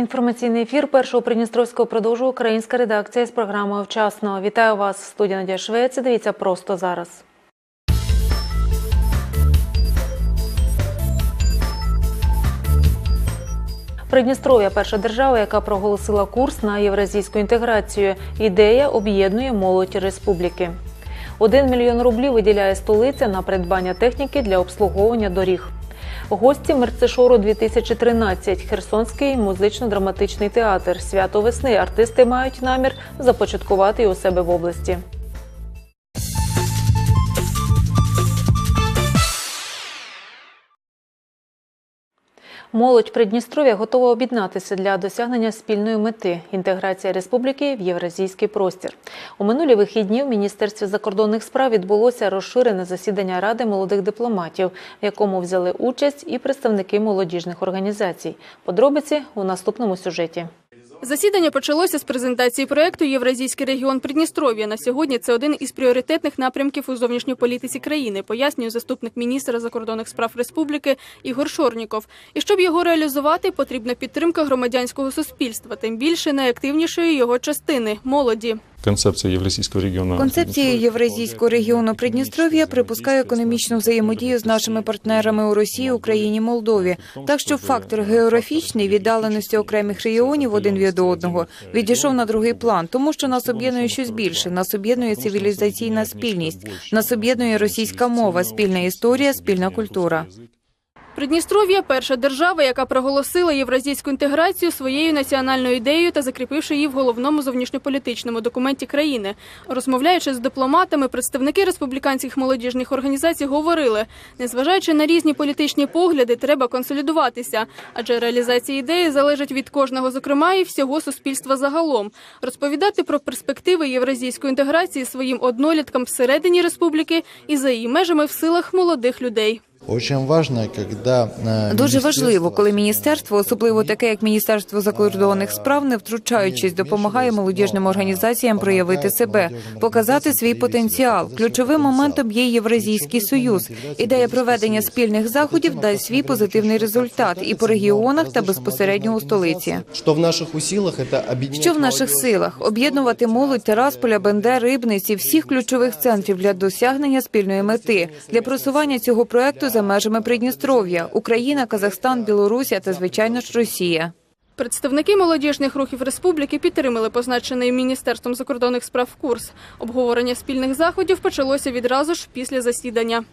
Інформаційний ефір першого Придністровського продовжує українська редакція з програмою «Вчасно». Вітаю вас, студія Надія Швець. Дивіться просто зараз. Придністров'я перша держава, яка проголосила курс на євразійську інтеграцію. Ідея об'єднує молодь республіки. Один мільйон рублів виділяє столиця на придбання техніки для обслуговування доріг. Гості Мерцешору 2013 Херсонський музично-драматичний театр. Свято весни. Артисти мають намір започаткувати у себе в області. Молодь Придністров'я готова об'єднатися для досягнення спільної мети інтеграція республіки в євразійський простір. У минулі вихідні в Міністерстві закордонних справ відбулося розширене засідання Ради молодих дипломатів, в якому взяли участь і представники молодіжних організацій. Подробиці у наступному сюжеті. Засідання почалося з презентації проекту Євразійський регіон Придністров'я. На сьогодні це один із пріоритетних напрямків у зовнішній політиці країни, пояснює заступник міністра закордонних справ республіки Ігор Шорніков. І щоб його реалізувати, потрібна підтримка громадянського суспільства, тим більше найактивнішої його частини молоді. Концепція Євразійського регіону. Концепція Євразійського регіону Придністров'я припускає економічну взаємодію з нашими партнерами у Росії, Україні, Молдові. Так що фактор географічний віддаленості окремих регіонів один від одного відійшов на другий план, тому що нас об'єднує щось більше. Нас об'єднує цивілізаційна спільність, нас об'єднує російська мова, спільна історія, спільна культура. Придністров'я перша держава, яка проголосила євразійську інтеграцію своєю національною ідеєю та закріпивши її в головному зовнішньополітичному документі країни. Розмовляючи з дипломатами, представники республіканських молодіжних організацій говорили, незважаючи на різні політичні погляди, треба консолідуватися, адже реалізація ідеї залежить від кожного, зокрема і всього суспільства загалом. Розповідати про перспективи євразійської інтеграції своїм одноліткам всередині республіки і за її межами в силах молодих людей Очень важно, когда э, Дуже министерство- важливо, коли міністерство, особливо таке як Міністерство закордонних справ, не втручаючись, допомагає молодіжним організаціям проявити себе, показати свій потенціал. Ключовим моментом є Євразійський союз. Ідея проведення спільних заходів дасть свій позитивний результат і по регіонах та безпосередньо у столиці. Что в наших усилах это объединять Що в наших силах об'єднувати молодь Терасполя, Бендер, Рибниці, всіх ключових центрів для досягнення спільної мети для просування цього проекту за межами Придністров'я, Україна, Казахстан, Білорусія та звичайно ж Росія. Представники молодіжних рухів республіки підтримали позначений міністерством закордонних справ курс. Обговорення спільних заходів почалося відразу ж після засідання.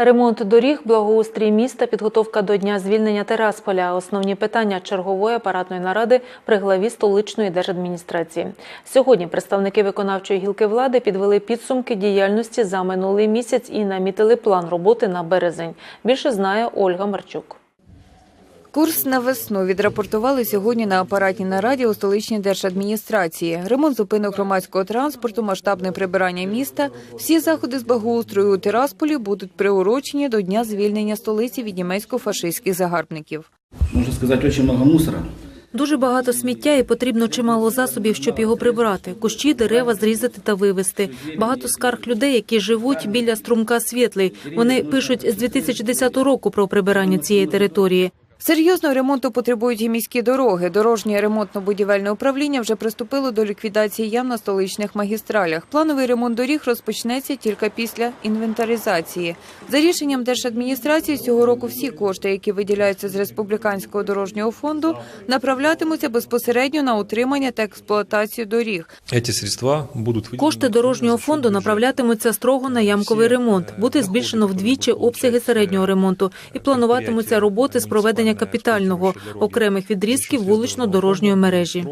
Ремонт доріг, благоустрій міста, підготовка до дня звільнення Терасполя. Основні питання чергової апаратної наради при главі столичної держадміністрації. Сьогодні представники виконавчої гілки влади підвели підсумки діяльності за минулий місяць і намітили план роботи на березень. Більше знає Ольга Марчук. Курс на весну відрапортували сьогодні на апаратній нараді у столичній держадміністрації. Ремонт зупинок громадського транспорту, масштабне прибирання міста. Всі заходи з благоустрою у Тирасполі будуть приурочені до дня звільнення столиці від німецько-фашистських загарбників. можно сказать, очень много мусора. Дуже багато сміття і потрібно чимало засобів, щоб його прибрати. Кущі, дерева зрізати та вивезти. Багато скарг людей, які живуть біля струмка Світлий. Вони пишуть з 2010 року про прибирання цієї території. Серйозного ремонту потребують і міські дороги. Дорожнє ремонтно-будівельне управління вже приступило до ліквідації ям на столичних магістралях. Плановий ремонт доріг розпочнеться тільки після інвентаризації. За рішенням держадміністрації цього року всі кошти, які виділяються з республіканського дорожнього фонду, направлятимуться безпосередньо на утримання та експлуатацію доріг. Ці средства будуть Кошти дорожнього фонду направлятимуться строго на ямковий ремонт. Буде збільшено вдвічі обсяги середнього ремонту і плануватимуться роботи з проведення капітального окремих відрізків вулично-дорожньої мережі.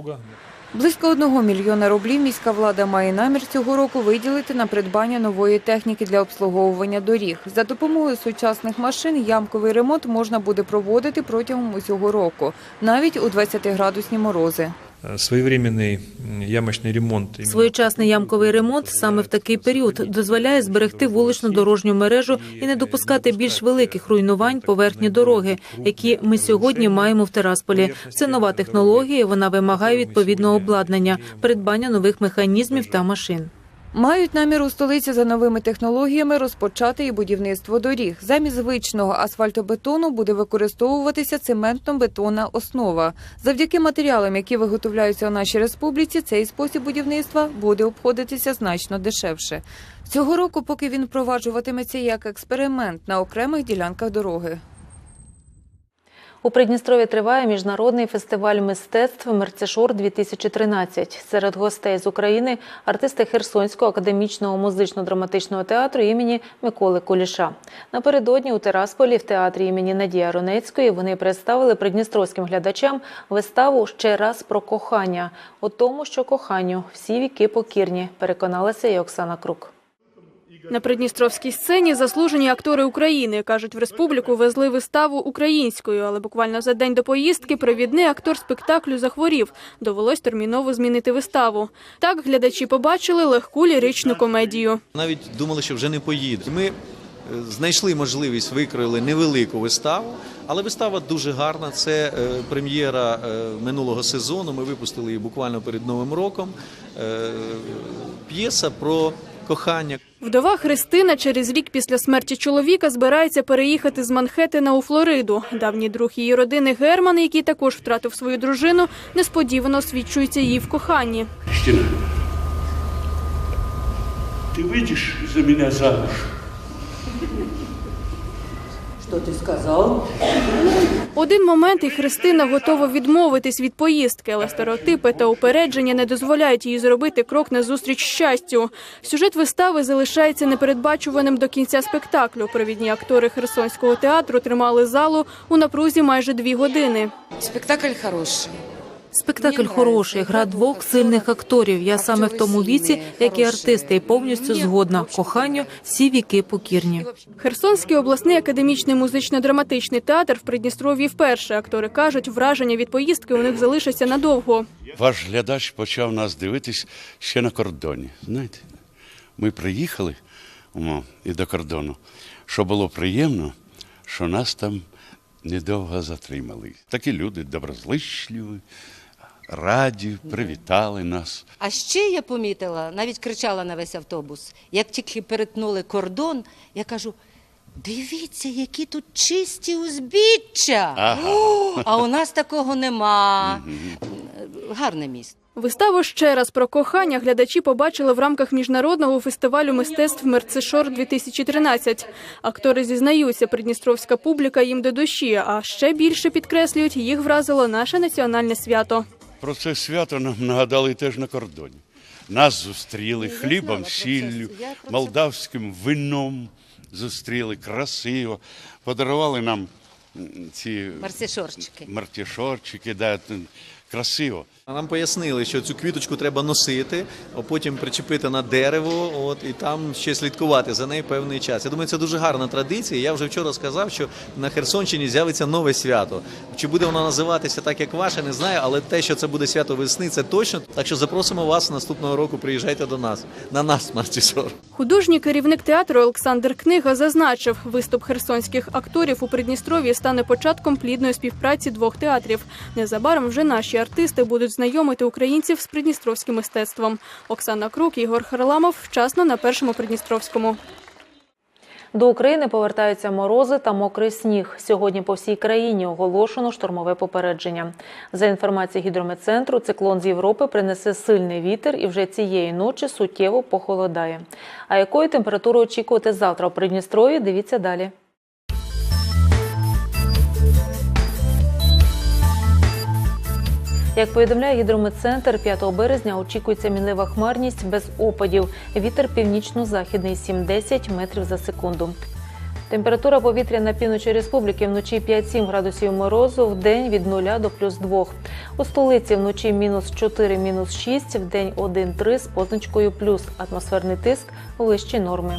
Близько одного мільйона рублів міська влада має намір цього року виділити на придбання нової техніки для обслуговування доріг. За допомогою сучасних машин ямковий ремонт можна буде проводити протягом усього року, навіть у 20-градусні морози. Своєвременний ямочний ремонт. Своєчасний ямковий ремонт саме в такий період дозволяє зберегти вуличну дорожню мережу і не допускати більш великих руйнувань поверхні дороги, які ми сьогодні маємо в Терасполі. Це нова технологія. Вона вимагає відповідного обладнання, придбання нових механізмів та машин. Мають намір у столиці за новими технологіями розпочати і будівництво доріг. Замість звичного асфальтобетону буде використовуватися цементно-бетонна основа. Завдяки матеріалам, які виготовляються у нашій республіці, цей спосіб будівництва буде обходитися значно дешевше. Цього року, поки він впроваджуватиметься як експеримент на окремих ділянках дороги. У Придністрові триває міжнародний фестиваль мистецтв Мерцешор 2013 Серед гостей з України артисти Херсонського академічного музично-драматичного театру імені Миколи Куліша. Напередодні у Терасполі в театрі імені Надія Ронецької вони представили придністровським глядачам виставу ще раз про кохання. У тому, що коханню всі віки покірні, переконалася і Оксана Крук. На придністровській сцені заслужені актори України кажуть, в республіку везли виставу українською, але буквально за день до поїздки провідний актор спектаклю захворів. Довелось терміново змінити виставу. Так глядачі побачили легку ліричну комедію. Навіть думали, що вже не поїдуть. Ми е, знайшли можливість, викроїли невелику виставу, але вистава дуже гарна. Це е, прем'єра е, минулого сезону. Ми випустили її буквально перед Новим роком. П'єса про кохання. Вдова Христина через рік після смерті чоловіка збирається переїхати з Манхеттена у Флориду. Давній друг її родини Герман, який також втратив свою дружину, несподівано свідчується її в коханні. Христина, ти вийдеш за мене замуж? Что ти сказав? Один момент і Христина готова відмовитись від поїздки, але стереотипи та упередження не дозволяють їй зробити крок назустріч щастю. Сюжет вистави залишається непередбачуваним до кінця спектаклю. Провідні актори Херсонського театру тримали залу у напрузі майже дві години. Спектакль хороший. Спектакль хороший, гра двох сильних акторів. Я саме в тому віці, як і артисти, і повністю згодна. Коханню всі віки покірні. Херсонський обласний академічний музично-драматичний театр в Придністров'ї вперше. Актори кажуть, враження від поїздки у них залишаться надовго. Ваш глядач почав нас дивитись ще на кордоні. Знаєте, ми приїхали о, і до кордону, що було приємно, що нас там недовго затримали. Такі люди доброзичливі, раді, привітали нас. А ще я помітила, навіть кричала на весь автобус. Як тільки перетнули кордон, я кажу: дивіться, які тут чисті узбіччя. Ага. О, а у нас такого нема. Гарне місто. Виставу ще раз про кохання глядачі побачили в рамках міжнародного фестивалю мистецтв Мерцешор 2013 Актори зізнаються, придністровська публіка їм до душі, а ще більше підкреслюють, їх вразило наше національне свято. Про це свято нам нагадали теж на кордоні. Нас зустріли хлібом, сіллю, молдавським вином зустріли красиво, подарували нам ці мартішорчики. мартішорчики, да, красиво. Нам пояснили, що цю квіточку треба носити, а потім причепити на дерево, от і там ще слідкувати за нею певний час. Я думаю, це дуже гарна традиція. Я вже вчора сказав, що на Херсонщині з'явиться нове свято. Чи буде воно називатися так, як ваше, не знаю, але те, що це буде свято весни, це точно. Так що запросимо вас наступного року. Приїжджайте до нас на нас, Мартішор. Художній керівник театру Олександр Книга зазначив, виступ херсонських акторів у Придністров'ї стане початком плідної співпраці двох театрів. Незабаром вже наші артисти будуть знайомити українців з придністровським мистецтвом. Оксана Крук, Ігор Харламов. Вчасно на першому Придністровському. До України повертаються морози та мокрий сніг. Сьогодні по всій країні оголошено штормове попередження. За інформацією гідрометцентру, циклон з Європи принесе сильний вітер і вже цієї ночі суттєво похолодає. А якої температури очікувати завтра у Придністрові? дивіться далі. Як повідомляє гідрометцентр, 5 березня очікується мінлива хмарність без опадів. Вітер північно-західний 7-10 метрів за секунду. Температура повітря на півночі республіки вночі 5-7 градусів морозу, в день від 0 до плюс 2. У столиці вночі мінус 4, мінус 6, в день 1-3 з позначкою плюс. Атмосферний тиск вищі норми.